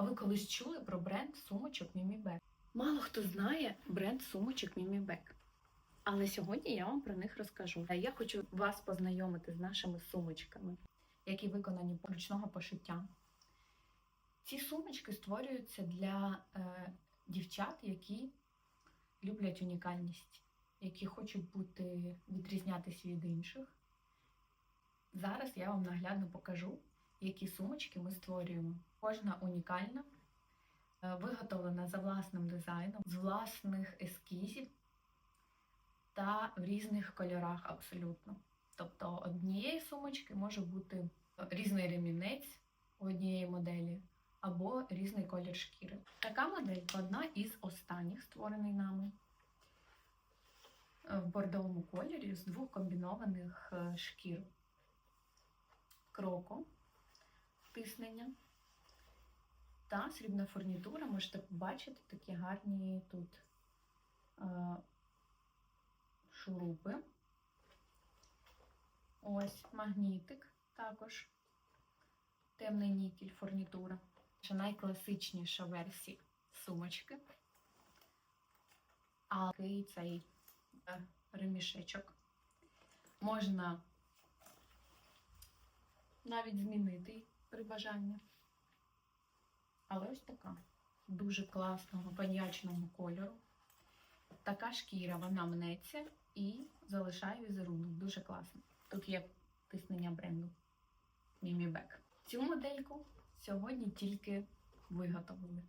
А ви колись чули про бренд сумочок Мімібек? Мало хто знає бренд сумочок Мімібек. Але сьогодні я вам про них розкажу. Я хочу вас познайомити з нашими сумочками, які виконані ручного пошиття. Ці сумочки створюються для е, дівчат, які люблять унікальність, які хочуть бути відрізнятися від інших. Зараз я вам наглядно покажу, які сумочки ми створюємо. Кожна унікальна, е, виготовлена за власним дизайном, з власних ескізів та в різних кольорах абсолютно. Тобто однієї сумочки може бути різний ремінець у однієї моделі або різний колір шкіри. Така модель одна із останніх створений нами е, в бордовому кольорі з двох комбінованих е, шкір. Кроко, тиснення та срібна фурнітура. Можете побачити такі гарні тут е, шурупи. Ось магнітик також. Темний нікель фурнітура. Це найкласичніша версія сумочки. А такий цей е, ремішечок. Можна навіть змінити при бажанні. Але ось така. Дуже класного коньячного кольору. Така шкіра, вона мнеться і залишає візерунок. Дуже класно. Тут є тиснення бренду Mimiback. Цю модельку сьогодні тільки виготовили.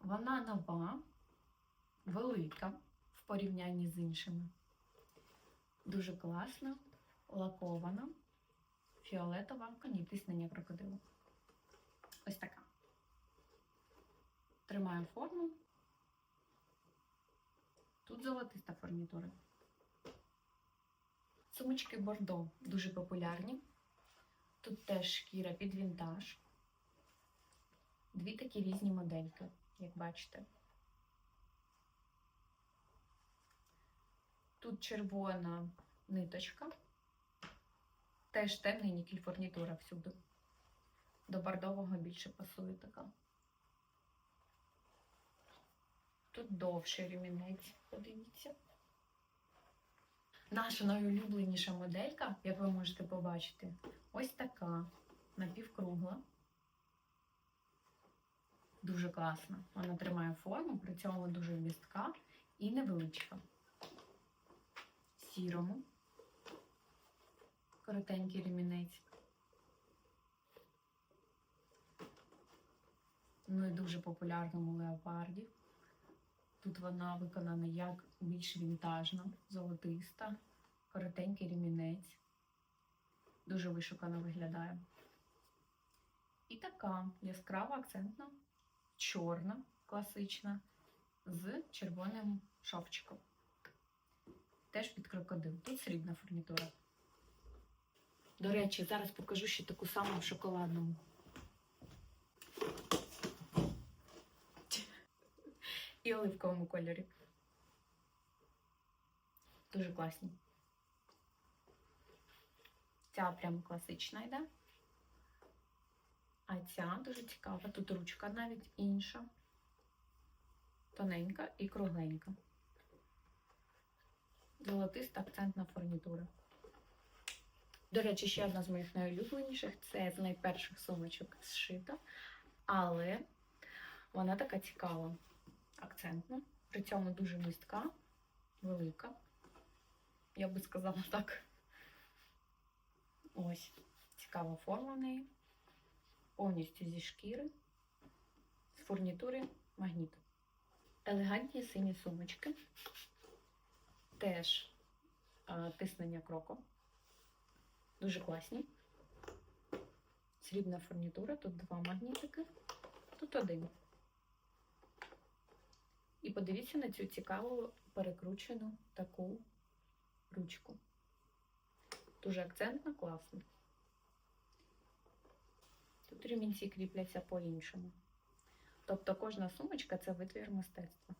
Вона нова, велика в порівнянні з іншими. Дуже класна, лакована, фіолетова, коні тиснення крокодилу. Ось така. Тримаю форму. Тут золотиста фурнітура. Сумочки Бордо дуже популярні. Тут теж шкіра під вінтаж. Дві такі різні модельки, як бачите. Тут червона ниточка. Теж темний нікель фурнітура всюди. До бордового більше пасує така. Тут довший ремінець, подивіться. Наша найулюбленіша моделька, як ви можете побачити, ось така напівкругла. Дуже класна. Вона тримає форму, при цьому дуже містка і невеличка. Сірому. Коротенький ремінець. Ну і дуже популярному леопарді. Тут вона виконана як більш вінтажна, золотиста, коротенький ремінець. Дуже вишукано виглядає. І така яскрава акцентна, чорна, класична, з червоним шовчиком. Теж під крокодил. Тут срібна фурнітура. До речі, зараз покажу ще таку саму в шоколадному. і оливковому кольорі. Дуже класні. Ця прям класична йде. А ця дуже цікава. Тут ручка навіть інша. Тоненька і кругленька. Золотиста акцентна фурнітура. До речі, ще одна з моїх найулюбленіших це з найперших сумочок зшита, але вона така цікава акцентна, при цьому дуже містка, велика. Я би сказала так. Ось, цікава форма в неї. Повністю зі шкіри, з фурнітури магніт. Елегантні сині сумочки. Теж е, тиснення кроко. Дуже класні. Срібна фурнітура, тут два магнітики, тут один. І подивіться на цю цікаву перекручену таку ручку. Дуже акцентно, класно. Тут ремінці кріпляться по-іншому. Тобто кожна сумочка це витвір мистецтва.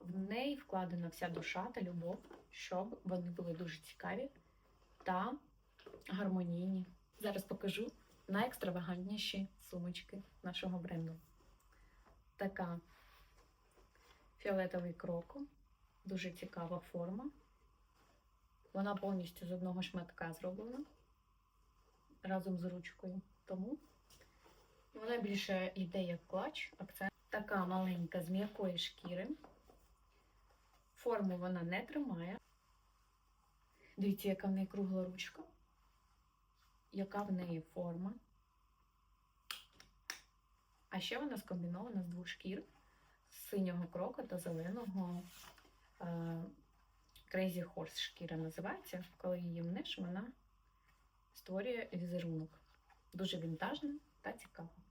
В неї вкладена вся душа та любов, щоб вони були дуже цікаві та гармонійні. Зараз покажу найекстравагантніші сумочки нашого бренду. Така фіолетовий кроку, дуже цікава форма. Вона повністю з одного шматка зроблена разом з ручкою. Тому вона більше йде як клач, акцент. Така маленька з м'якої шкіри. Форму вона не тримає. Дивіться, яка в неї кругла ручка, яка в неї форма. А ще вона скомбінована з двох шкір з синього крока та зеленого е, Crazy Horse шкіра називається. Коли її мнеш, вона створює візерунок. Дуже вінтажний та цікава.